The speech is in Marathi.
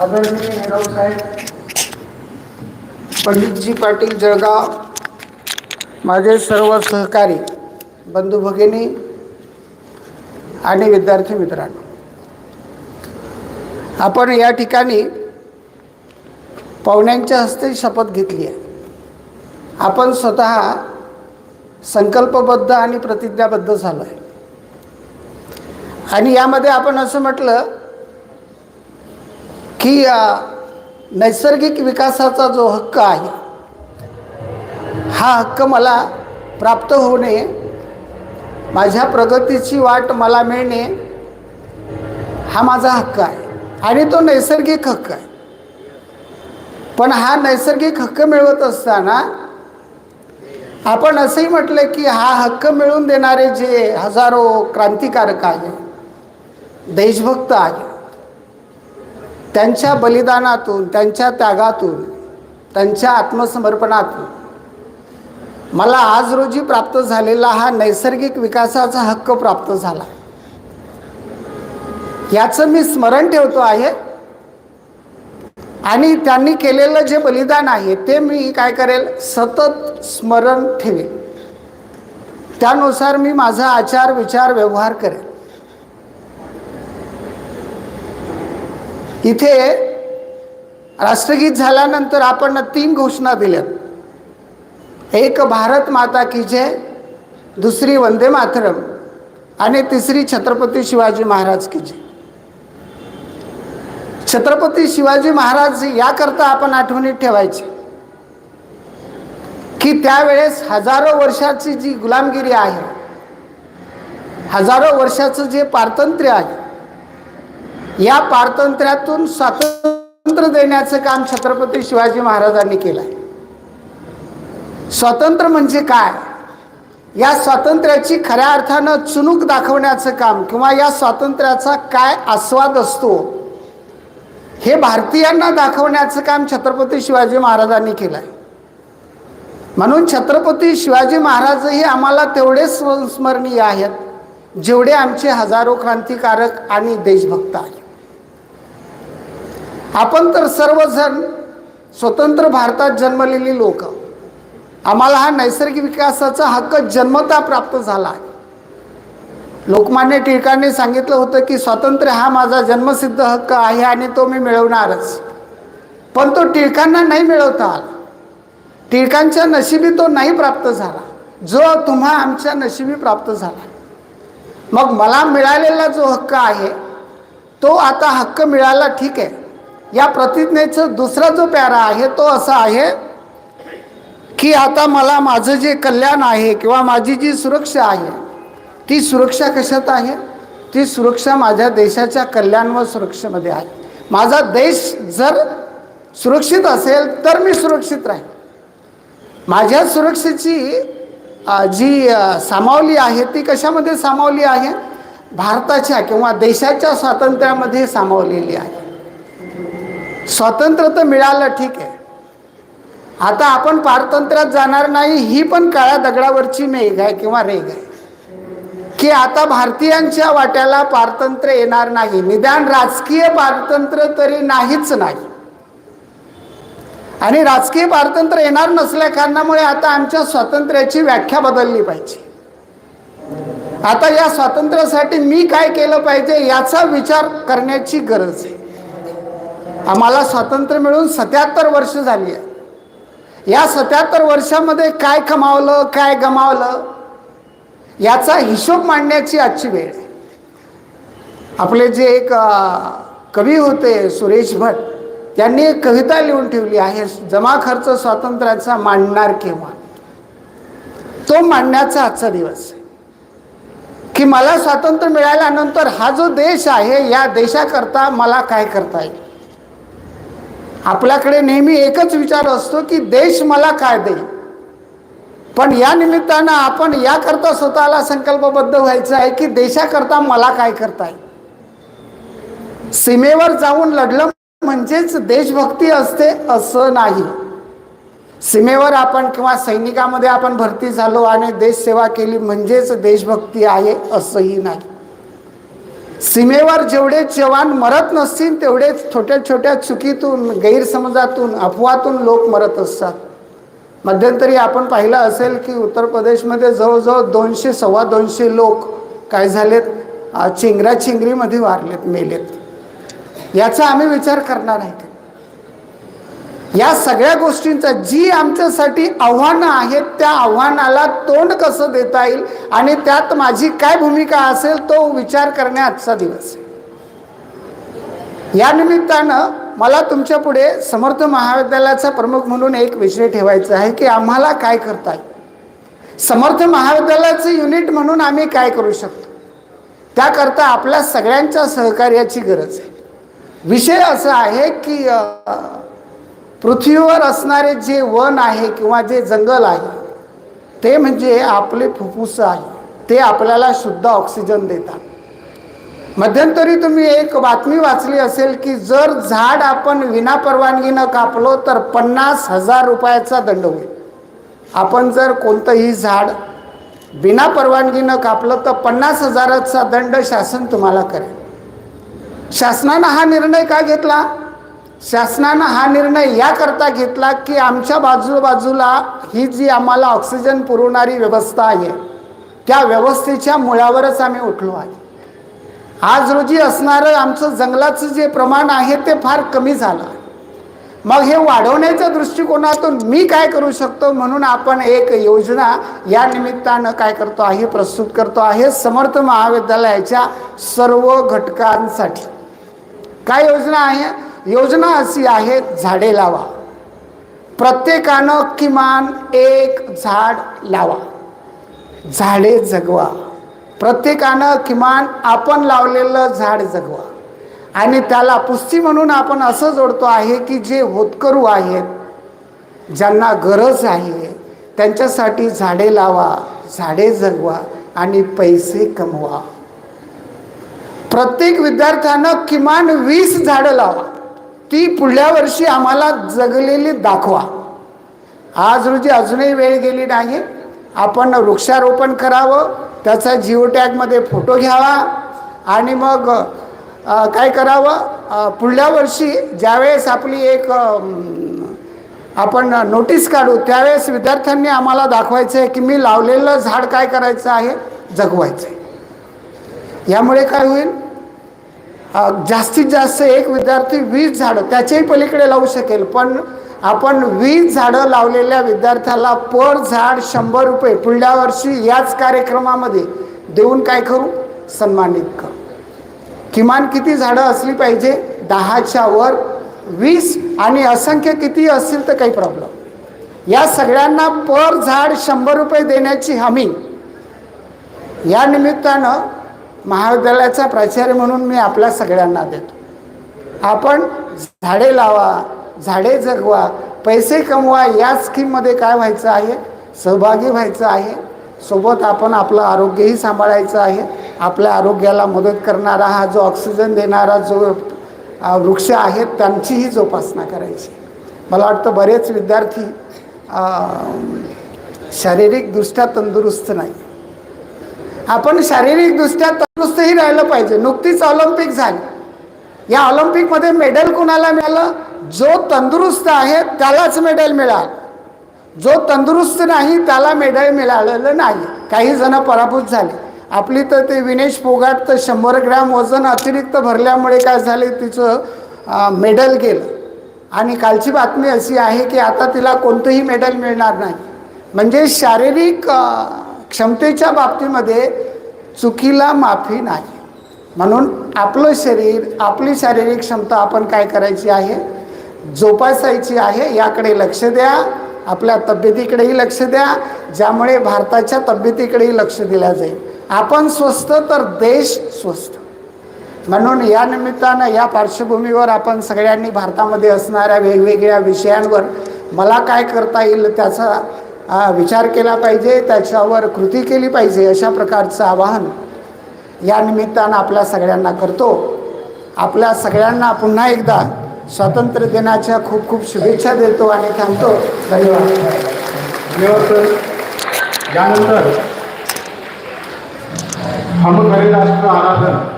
आदरणीय हेराव साहेब पंडितजी पाटील जळगाव माझे सर्व सहकारी बंधू भगिनी आणि विद्यार्थी मित्रांनो. आपण या ठिकाणी पाहुण्यांच्या हस्ते शपथ घेतली आहे. आपण स्वतः संकल्पबद्ध आणि प्रतिज्ञाबद्ध झालो आहे आणि यामध्ये आपण असं म्हटलं की नैसर्गिक विकासाचा जो हक्क आहे हा हक्क मला प्राप्त होणे माझ्या प्रगतीची वाट मला मिळणे हा माझा हक्क आहे. आणि तो नैसर्गिक हक्क आहे. पण हा नैसर्गिक हक्क मिळवत असताना आपण असंही म्हटलं की हा हक्क मिळवून देणारे जे हजारो क्रांतिकारक आहे देशभक्त आहे त्यांच्या बलिदानातून त्यांच्या त्यागातून त्यांच्या आत्मसमर्पणातून. मला आज रोजी प्राप्त झालेला हा नैसर्गिक विकासाचा हक्क प्राप्त झाला. याचं मी स्मरण ठेवतो आहे. आणि त्यांनी केलेलं जे बलिदान आहे ते मी काय करेल? सतत स्मरण ठेवेल त्यानुसार मी माझा आचार विचार व्यवहार करेल इथे राष्ट्रगीत झाल्यानंतर आपण तीन घोषणा दिल्यात. एक भारत माता की जय दुसरी वंदे मातरम आणि तिसरी छत्रपती शिवाजी महाराज की जय. छत्रपती शिवाजी महाराज याकरता आपण आठवणीत ठेवायचे की त्यावेळेस हजारो वर्षाची जी गुलामगिरी आहे हजारो वर्षाचं जे पारतंत्र्य आहे या पारतंत्र्यातून स्वातंत्र्य देण्याचं काम छत्रपती शिवाजी महाराजांनी केलं आहे स्वातंत्र्य म्हणजे काय? या स्वातंत्र्याची खऱ्या अर्थानं चुनूक दाखवण्याचं काम किंवा या स्वातंत्र्याचा काय आस्वाद असतो हे भारतीयांना दाखवण्याचं काम छत्रपती शिवाजी महाराजांनी केलं आहे म्हणून छत्रपती शिवाजी महाराज हे आम्हाला तेवढेच संस्मरणीय आहेत जेवढे आमचे हजारो क्रांतिकारक आणि देशभक्त आहेत. आपण तर सर्वजण स्वतंत्र भारतात जन्मलेली लोक. आम्हाला हा नैसर्गिक विकासाचा हक्क जन्मता प्राप्त झाला आहे. लोकमान्य टिळकांनी सांगितलं होतं की स्वातंत्र्य हा माझा जन्मसिद्ध हक्क आहे आणि तो मी मिळवणारच. पण तो टिळकांना नाही मिळवता आला. टिळकांच्या नशिबी तो नाही प्राप्त झाला. जो तुम्हा आमच्या नशिबी प्राप्त झाला. मग मला मिळालेला जो हक्क आहे तो आता हक्क मिळाला ठीक आहे. या प्रतिज्ञेचं दुसरा जो प्यारा आहे तो असा आहे की आता मला माझं जे कल्याण आहे किंवा माझी जी सुरक्षा आहे ती सुरक्षा कशात आहे? ती सुरक्षा माझ्या देशाच्या कल्याण व सुरक्षेमध्ये आहे. माझा देश जर सुरक्षित असेल तर मी सुरक्षित राहील माझ्या सुरक्षेची जी सामावली आहे ती कशामध्ये सामावली आहे? भारताच्या किंवा देशाच्या स्वातंत्र्यामध्ये सामावलेली आहे. स्वातंत्र्य तर मिळालं ठीक आहे. आता आपण पारतंत्र्यात जाणार नाही ही पण काळ्या दगडावरची मेघ आहे किंवा रेघ आहे. की आता भारतीयांच्या वाट्याला पारतंत्र्य येणार नाही निदान राजकीय पारतंत्र्य तरी नाहीच नाही. आणि राजकीय पारतंत्र्य येणार नसल्या कारणामुळे आता आमच्या स्वातंत्र्याची व्याख्या बदलली पाहिजे. आता या स्वातंत्र्यासाठी मी काय केलं पाहिजे याचा विचार करण्याची गरज आहे. आम्हाला स्वातंत्र्य मिळून सत्याहत्तर वर्ष झाली आहे. या सत्याहत्तर वर्षामध्ये काय कमावलं काय गमावलं याचा हिशोब मांडण्याची आजची वेळ आहे. आपले जे एक कवी होते सुरेश भट त्यांनी एक कविता लिहून ठेवली आहे जमा खर्च स्वातंत्र्याचा मांडणार केव्हा? तो मांडण्याचा आजचा दिवस आहे. की मला स्वातंत्र्य मिळाल्यानंतर हा जो देश आहे या देशाकरता मला काय करता येईल? आपल्याकडे नेहमी एकच विचार असतो की देश मला काय देईल? पण या निमित्तानं आपण याकरता स्वतःला संकल्पबद्ध व्हायचं आहे की देशाकरता मला काय करता येईल सीमेवर जाऊन लढलं म्हणजेच देशभक्ती असते असं नाही. सीमेवर आपण किंवा सैनिकामध्ये आपण भरती झालो आणि देशसेवा केली म्हणजेच देशभक्ती आहे असंही नाही. सीमेवर जेवढे जवान मरत नसतील तेवढेच छोट्या छोट्या चुकीतून गैरसमजातून अफवातून लोक मरत असतात. मध्यंतरी आपण पाहिलं असेल की उत्तर प्रदेशमध्ये जवळजवळ दोनशे सव्वा दोनशे लोक काय झालेत? चिंगऱ्या चिंगरा चिंगरीमध्ये वारलेत मेलेत. याचा आम्ही विचार करणार आहे. या सगळ्या गोष्टींचा जी आमच्यासाठी आव्हानं आहेत त्या आव्हानाला तोंड कसं देता येईल आणि त्यात माझी काय भूमिका असेल तो विचार करण्याचा दिवस. आहे या निमित्तानं मला तुमच्यापुढे समर्थ महाविद्यालयाचा प्रमुख म्हणून एक विषय ठेवायचा आहे की आम्हाला काय करता येईल? समर्थ महाविद्यालयाचं युनिट म्हणून आम्ही काय करू शकतो? त्याकरता आपल्या सगळ्यांच्या सहकार्याची गरज आहे. विषय असा आहे की पृथ्वीवर असणारे जे वन आहे किंवा जे जंगल आहे ते म्हणजे आपले फुफ्फुस आहे. ते आपल्याला शुद्ध ऑक्सिजन देतात. मध्यंतरी तुम्ही एक बातमी वाचली असेल की जर झाड आपण विना परवानगीनं कापलो तर पन्नास हजार रुपयाचा दंड होईल. आपण जर कोणतंही झाड बिना परवानगीनं कापलं तर पन्नास हजाराचा दंड शासन तुम्हाला करेल. शासनानं हा निर्णय का घेतला? शासनानं हा निर्णय याकरता घेतला की आमच्या बाजूबाजूला ही जी आम्हाला ऑक्सिजन पुरवणारी व्यवस्था आहे त्या व्यवस्थेच्या मुळावरच आम्ही उठलो आहे. आज रोजी असणारं आमचं जंगलाचं जे प्रमाण आहे ते फार कमी झालं. मग हे वाढवण्याच्या दृष्टिकोनातून मी काय करू शकतो म्हणून आपण एक योजना या निमित्तानं काय करतो आहे प्रस्तुत करतो आहे समर्थ महाविद्यालयाच्या सर्व घटकांसाठी. काय योजना आहे? योजना अशी आहे झाडे लावा. प्रत्येकानं किमान एक झाड लावा. झाडे जगवा. प्रत्येकानं किमान आपण लावलेलं झाड जगवा. आणि त्याला पुस्ती म्हणून आपण असं जोडतो आहे की जे होतकरू आहेत ज्यांना गरज आहे त्यांच्यासाठी झाडे लावा झाडे जगवा आणि पैसे कमवा. प्रत्येक विद्यार्थ्यानं किमान वीस झाडं लावा. ती पुढल्या वर्षी आम्हाला जगलेली दाखवा. आज रोजी अजूनही वेळ गेली नाही. आपण वृक्षारोपण करावं त्याचा जिओ टॅगमध्ये फोटो घ्यावा आणि मग काय करावं? पुढल्या वर्षी ज्यावेळेस आपली एक आपण नोटीस काढू त्यावेळेस विद्यार्थ्यांनी आम्हाला दाखवायचं आहे की मी लावलेलं झाड काय करायचं आहे? जगवायचं आहे यामुळे काय होईल? जास्तीत जास्त एक विद्यार्थी वीस झाडं त्याच्याही पलीकडे लावू शकेल पण आपण वीस झाडं लावलेल्या विद्यार्थ्याला पर झाड शंभर रुपये पुढल्या वर्षी याच कार्यक्रमामध्ये देऊन काय करू? सन्मानित करू. किमान किती झाडं असली पाहिजे? दहाच्या वर वीस आणि असंख्य किती असतील तर काही प्रॉब्लेम या सगळ्यांना पर झाड शंभर रुपये देण्याची हमी. या निमित्तानं महाविद्यालयाचा प्राचार्य म्हणून मी आपल्या सगळ्यांना देतो. आपण झाडे लावा झाडे जगवा पैसे कमवा या स्कीममध्ये काय व्हायचं आहे? सहभागी व्हायचं आहे? सोबत आपण आपलं आरोग्यही सांभाळायचं आहे? आपल्या आरोग्याला मदत करणारा हा जो ऑक्सिजन देणारा जो वृक्ष आहेत त्यांचीही जोपासना करायची. मला वाटतं बरेच विद्यार्थी शारीरिकदृष्ट्या तंदुरुस्त नाही. आपण शारीरिकदृष्ट्या नुसतंही राहिलं पाहिजे. नुकतीच ऑलिम्पिक झाली. या ऑलिम्पिकमध्ये मेडल कुणाला मिळालं? जो तंदुरुस्त आहे त्यालाच मेडल मिळालं. जो तंदुरुस्त नाही त्याला मेडल मिळालेलं नाही. काही जण पराभूत झाले. आपली तर ते विनेश फोगाट तर शंभर ग्रॅम वजन अतिरिक्त भरल्यामुळे काय झाले? तिचं मेडल गेलं. आणि कालची बातमी अशी आहे की आता तिला कोणतंही मेडल मिळणार नाही. म्हणजे शारीरिक क्षमतेच्या बाबतीमध्ये चुकीला माफी नाही. म्हणून आपलं शरीर आपली शारीरिक क्षमता आपण काय करायची आहे? जोपासायची आहे याकडे लक्ष द्या. आपल्या तब्येतीकडेही लक्ष द्या ज्यामुळे भारताच्या तब्येतीकडेही लक्ष दिलं जाईल. आपण स्वस्त तर देश स्वस्त म्हणून या निमित्तानं या पार्श्वभूमीवर आपण सगळ्यांनी भारतामध्ये असणाऱ्या वेगवेगळ्या विषयांवर मला काय करता येईल त्याचा विचार केला पाहिजे त्याच्यावर कृती केली पाहिजे अशा प्रकारचं आवाहन या निमित्तानं आपल्या सगळ्यांना करतो. आपल्या सगळ्यांना पुन्हा एकदा स्वातंत्र्य दिनाच्या खूप खूप शुभेच्छा देतो आणि थांबतो. धन्यवाद. धन्यवाद सर. यानंतर हम राष्ट्र आराधन?